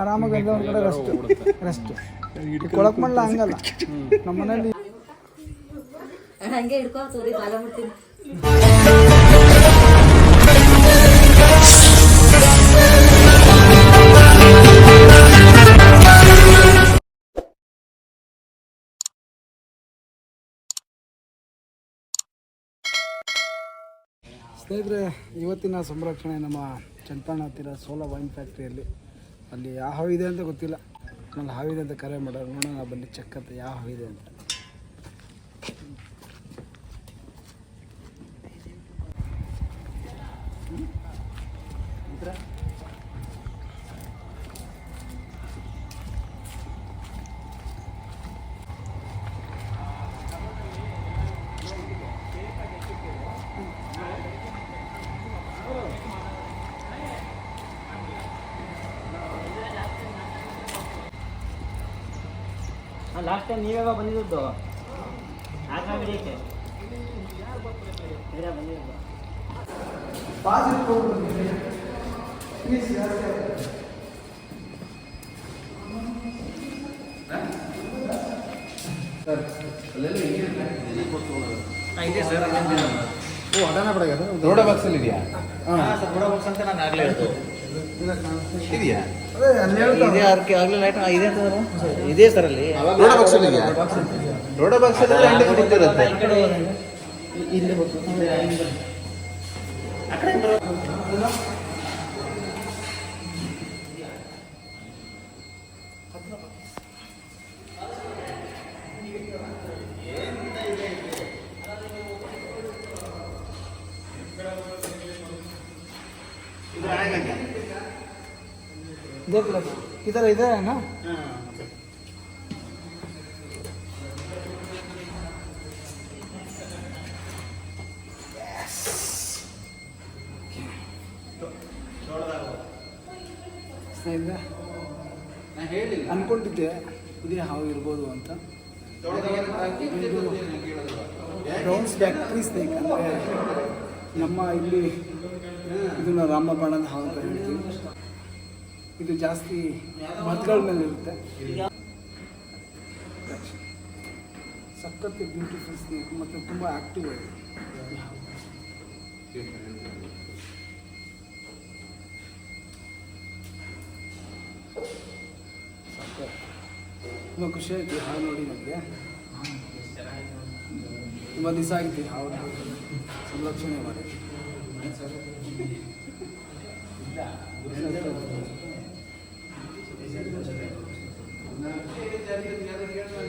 ಆರಾಮಾಗಿ ಎಲ್ಲ ಒಂದು ಕಡೆ ರೆಸ್ಟ್ ರೆಸ್ಟ್ ಕೊಳಕ್ ಮಾಡಲ್ಲ ಹಂಗಲ್ಲ. ನಮ್ಮ ಮನೇಲಿ ಹಂಗೆ ಹಿಡ್ಕೊ ತೋರಿ ಕಾಲ ಬಿಡ್ತೀನಿ ಸ್ನೇಹಿತರೆ ಇವತ್ತಿನ ಸಂರಕ್ಷಣೆ ನಮ್ಮ ಚಂಪಣ್ಣ ಹತ್ತಿರ ಸೋಲಾ ವೈನ್ ಫ್ಯಾಕ್ಟ್ರಿಯಲ್ಲಿ. ಅಲ್ಲಿ ಯಾವ ಹಾವಿದೆ ಅಂತ ಗೊತ್ತಿಲ್ಲ. ಆಮೇಲೆ ಹಾವಿದೆ ಅಂತ ಕರೆ ಮಾಡೋರು ನೋಡೋಣ, ಬನ್ನಿ, ಚೆಕ್ ಅಂತ ಯಾವ ಹಾವಿದೆ ಅಂತ. ಲಾಸ್ಟ್ ಟೈಮ್ ನೀವೇ ಬಂದಿದ್ದು ಸರ್ ಓ ಅಡಾನ ಪಡಗದು ರೋಡ ಬಾಕ್ಸಲ್ಲಿ ಇದೆಯಾ ಸರ್ ಕೂಡ ಬಾಕ್ಸ್ ಅಂತ ನಾನು ಆಗಲೇ ಹೇಳ್ತು ಇದೆಯಾ? ಆಗಲೇ ಲೈಟ್ ಇದೆ ಸರ್ ಇದೇ ಸರ್ ಅಲ್ಲಿ. ರೋಡ ಬಾಕ್ಸಲ್ಲಿ ಇದೆಯಾ? ರೋಡ ಬಾಕ್ಸಲ್ಲಿ ಅಂಡೆ ಕುಡಿತಿರುತ್ತೆ ಈ ಕಡೆ ಇಲ್ಲಿ ಹೋಗ್ತು ಆ ಇದರ ಈ ಥರ ಇದೆ ಅಣ್ಣ? ಅಂದ್ಕೊಂಡಿದ್ದೆ ಇದೇ ಹಾವು ಇರ್ಬೋದು ಅಂತ. ಬ್ರೌನ್ಸ್ ಬ್ಯಾಕ್ಟ್ರಿ ನಮ್ಮ ಇಲ್ಲಿ ಇದನ್ನ ಹಾವು ಅಂತ ಹೇಳ್ತೀವಿ. ಇದು ಜಾಸ್ತಿ ಮದ್ಗಳ ಮೇಲೆ ಇರುತ್ತೆ. ಸಖತ್ ಬ್ಯೂಟಿಫುಲ್ ಸ್ನೇಕ್ ಮತ್ತು ತುಂಬ ಆ್ಯಕ್ಟಿವ್ ಆಗಿದೆ. ತುಂಬ ಖುಷಿ ಆಯ್ತು ಹಾಗೆ ನೋಡಿ ನನಗೆ ತುಂಬ ದಿವಸ ಆಗಿದೆ. ಅವರು ಸಂರಕ್ಷಣೆ ಮಾಡಿ.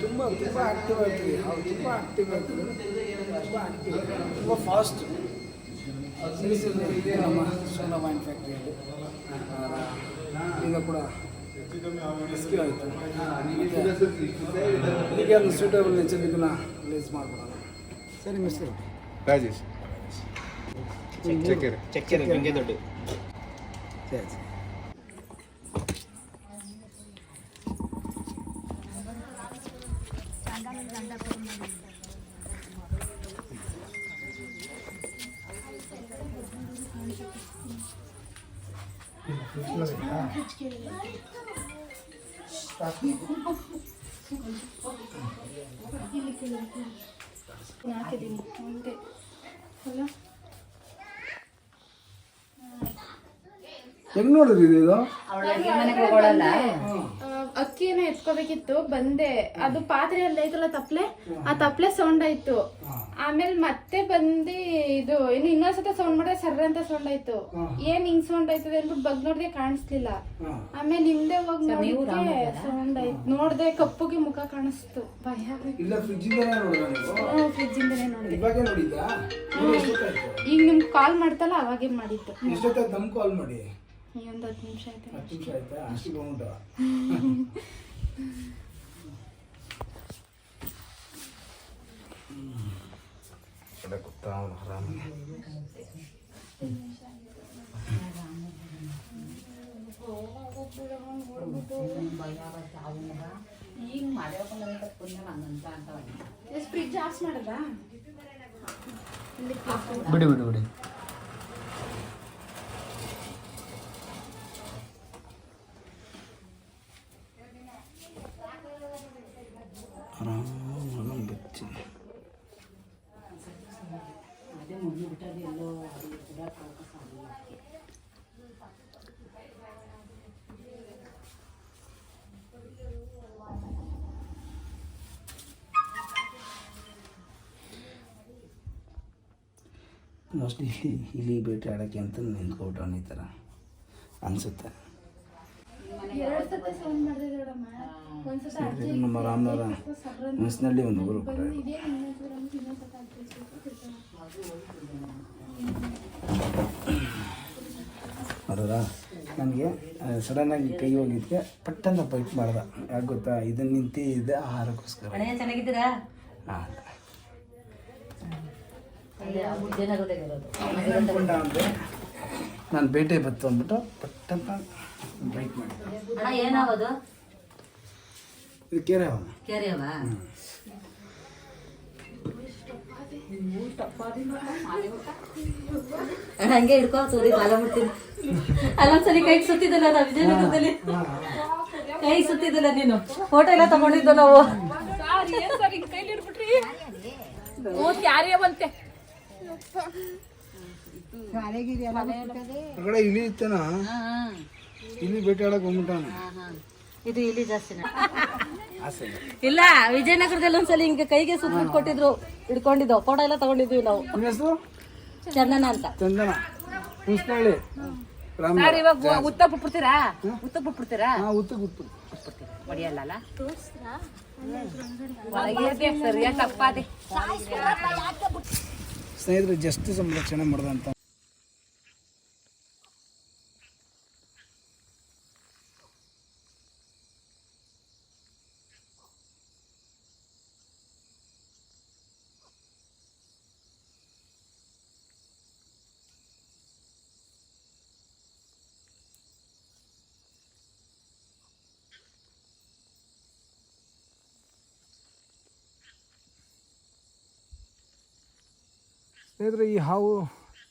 ತುಂಬ ತುಂಬ ಆಕ್ಟಿವ್ ಆಗ್ತೀವಿ ಅವ್ರು ತುಂಬ ಆಕ್ಟಿವ್ ಆಗ್ತೀವಿ ತುಂಬ ಆಕ್ಟಿವ್ ತುಂಬ ಫಾಸ್ಟ್ ನಮ್ಮ ಸೋಲಾ ಮೈನ್ ಫ್ಯಾಕ್ಟ್ರಿಯಲ್ಲಿ ಈಗ ಕೂಡ ರೆಸ್ಕ್ಯೂ ಆಯಿತು. ಈಗ ಒಂದು ಸೂಟೇಬಲ್ ನೇಚರ್ ಇದನ್ನು ರಿಲೀಸ್ ಮಾಡ್ಬಿಡೋಣ. ಸರಿ ಮಿಸ್ಟರ್ ರಾಜೇಶ್ ಚಕ್ಕೆರೆ ಚಕ್ಕೆರೆ ಬೆಂಗೆ ದೊಡ್ಡ ಸರಿ ಸರಿ ಹಾಕಿದ್ದೀನಿ ಒಂದೇ. ಅಲ್ಲ? ಹೆಂಗ್ ನೋಡಿದ್ರಿ ಇದು? ಅಕ್ಕಿನ ಎತ್ಕೋಬೇಕಿತ್ತು ಬಂದೆ. ಅದು ಪಾತ್ರೆ ಅಲ್ಲ ಐತಲ್ಲ ತಪ್ಲೆ? ಆ ತಪ್ಲೆ ಸೌಂಡ್ ಆಯ್ತು. ಆಮೇಲೆ ಮತ್ತೆ ಬಂದು ಇದು ಇನ್ನು ಇನ್ನೊಂದ್ಸತ ಸೌಂಡ್ ಮಾಡಿದ್ರೆ ಸರ್ರ ಅಂತ ಸೌಂಡ್ ಆಯ್ತು. ಏನ್ ಹಿಂಗ್ ಸೌಂಡ್ ಆಯ್ತದೆ ಅಂದ್ಬಿಟ್ಟು ಬಗ್ ನೋಡ್ದೆ ಕಾಣಿಸ್ಲಿಲ್ಲ. ಆಮೇಲೆ ಹಿಂದೆ ಹೋಗಿ ನೋಡಿದ್ರೆ ಸೌಂಡ್ ಆಯ್ತು. ನೋಡ್ದೆ ಕಪ್ಪುಗೆ ಮುಖ ಕಾಣಿಸ್ತು. ಭಯ ಫ್ರಿಜ್ ಇಂದನೇ ನೋಡಿದ. ಈಗ ನಿಮ್ಗೆ ಕಾಲ್ ಮಾಡ್ತಲ್ಲ ಅವಾಗೇ ಮಾಡಿತ್ತು ಕಾಲ್ ಮಾಡಿ? ಈ ಒಂದು ಹತ್ತು ನಿಮಿಷ ಆಯ್ತು. ಹತ್ತು ನಿಮಿಷ ಆಯ್ತಾ? ಅಷ್ಟಿಗೆ ಉಂಟು ಕಡೆ ಗೊತ್ತಾ ಅವನು ಆರಾಮಾಗಿ ಮಾಡ್ಬೇಕು ಪುಣ್ಯ ನಂಗಂತ ಅಂತ ಫ್ರಿಜ್ ಬಿಡಿ ಬಿಡಿ ಬಿಡಿ. ಮೋಸ್ಟ್ಲಿ ಇಲ್ಲಿ ಭೇಟಿ ಆಡೋಕ್ಕೆ ಅಂತ ನಿಂತ್ಕೊಬಿಟ್ಟವನು ಈ ಥರ ಅನಿಸುತ್ತೆ. ನಮ್ಮ ರಾಮನವರ ಮನಸ್ಸಿನಲ್ಲಿ ಒಂದು ಊರು ಕೂಡ ನೋಡೋದಾ ನನಗೆ ಸಡನ್ನಾಗಿ ಕೈ ಹೋಗಿದ್ದಕ್ಕೆ ಪಟ್ಟಂತ ಪೈಪ್ ಮಾಡ್ದ. ಯಾಕೆ ಗೊತ್ತಾ? ಇದನ್ನು ನಿಂತಿದ್ದೆ ಆಹಾರಕ್ಕೋಸ್ಕರ. ಚೆನ್ನಾಗಿದ್ದೀರಾ? ಹಾಂ ಅಲ್ಲಿ ಆ ವಿಜಯನಗರದಾಗ ಇರೋದು ಅನ್ಕೊಂಡ ಅಂದರೆ ನಾನು ಬೇಟೆ ಬತ್ತು ಅಂದ್ಬಿಟ್ಟು ಪಟ್ಟಂತ ಬೈಕ್ ಮಾಡಿದೆ ಅಣ್ಣ ಏನಾಗೋದು? ಇದು ಕೇರೆ ಹಂಗೆ ಹಿಡ್ಕೋ ಸೂರಿ ಬಾಲ ಮುಟ್ತೀನಿ. ಅಲ್ಲೊಂದ್ಸಲಿ ಕೈ ಸುತ್ತಿದ್ದಲ್ಲ ನಾವು ವಿಜಯನಗರದಲ್ಲಿ ಕೈ ಸುತ್ತಿದ್ದಲ್ಲ ನೀನು? ಫೋಟೋ ಎಲ್ಲ ತಗೊಂಡಿದ್ದು ನಾವು? ಹೊರಗಡೆ ಇಲಿ ಇತ್ತನ? ಇಲ್ಲಿ ಹೋಗ್ಬಿಟ್ಟಾನ ಇದು ಇಲ್ಲಿ ಜಾಸ್ತಿನ ಇಲ್ಲ ವಿಜಯನಗರದಲ್ಲಿ ಒಂದ್ಸಲಿ ಹಿಂಗೆ ಕೈಗೆ ಸುತ್ತ ಕೊಟ್ಟಿದ್ರು ಹಿಡ್ಕೊಂಡಿದ್ದು. ಕೊಡ ಎಲ್ಲ ತಗೊಂಡಿದ್ವಿ ನಾವು. ಹೆಸರು? ಚಂದನ ಅಂತ. ಚಂದನ. ಹುಸ್ನಳ್ಳಿ ರಾಮ. ಇವಾಗ ಉತ್ತ ಬಿಟ್ಬಿಡ್ತೀರಾ? ಉತ್ತ ಬಿಟ್ಬಿಡ್ತೀರಾ? ಹಾಂ ಉತ್ತು ಗುತ್ತು ಹೊಡಿಯಲ್ಲ ಒಳಗೆ ಸರಿಯಾಗಿ ತಪ್ಪಾದೆ? ಸ್ನೇಹಿತರೆ ಜಸ್ಟ್ ಸಂರಕ್ಷಣೆ ಮಾಡ್ದಂತ ಸ್ನೇಹಿತರೆ, ಈ ಹಾವು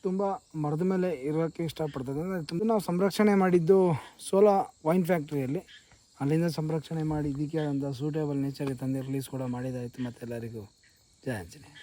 ತುಂಬ ಮರದ ಮೇಲೆ ಇರೋಕ್ಕೆ ಇಷ್ಟಪಡ್ತದೆ. ಅಂದರೆ ತುಂಬ ನಾವು ಸಂರಕ್ಷಣೆ ಮಾಡಿದ್ದು ಸೋಲಾ ವೈನ್ ಫ್ಯಾಕ್ಟ್ರಿಯಲ್ಲಿ. ಅಲ್ಲಿಂದ ಸಂರಕ್ಷಣೆ ಮಾಡಿ ಇದಕ್ಕೆ ಆದಂಥ ಸೂಟೇಬಲ್ ನೇಚರ್ಗೆ ತಂದು ರಿಲೀಸ್ ಕೂಡ ಮಾಡಿದಾಯಿತು ಮತ್ತೆ ಎಲ್ಲರಿಗೂ ಜಯ ಆಂಜನೇಯ.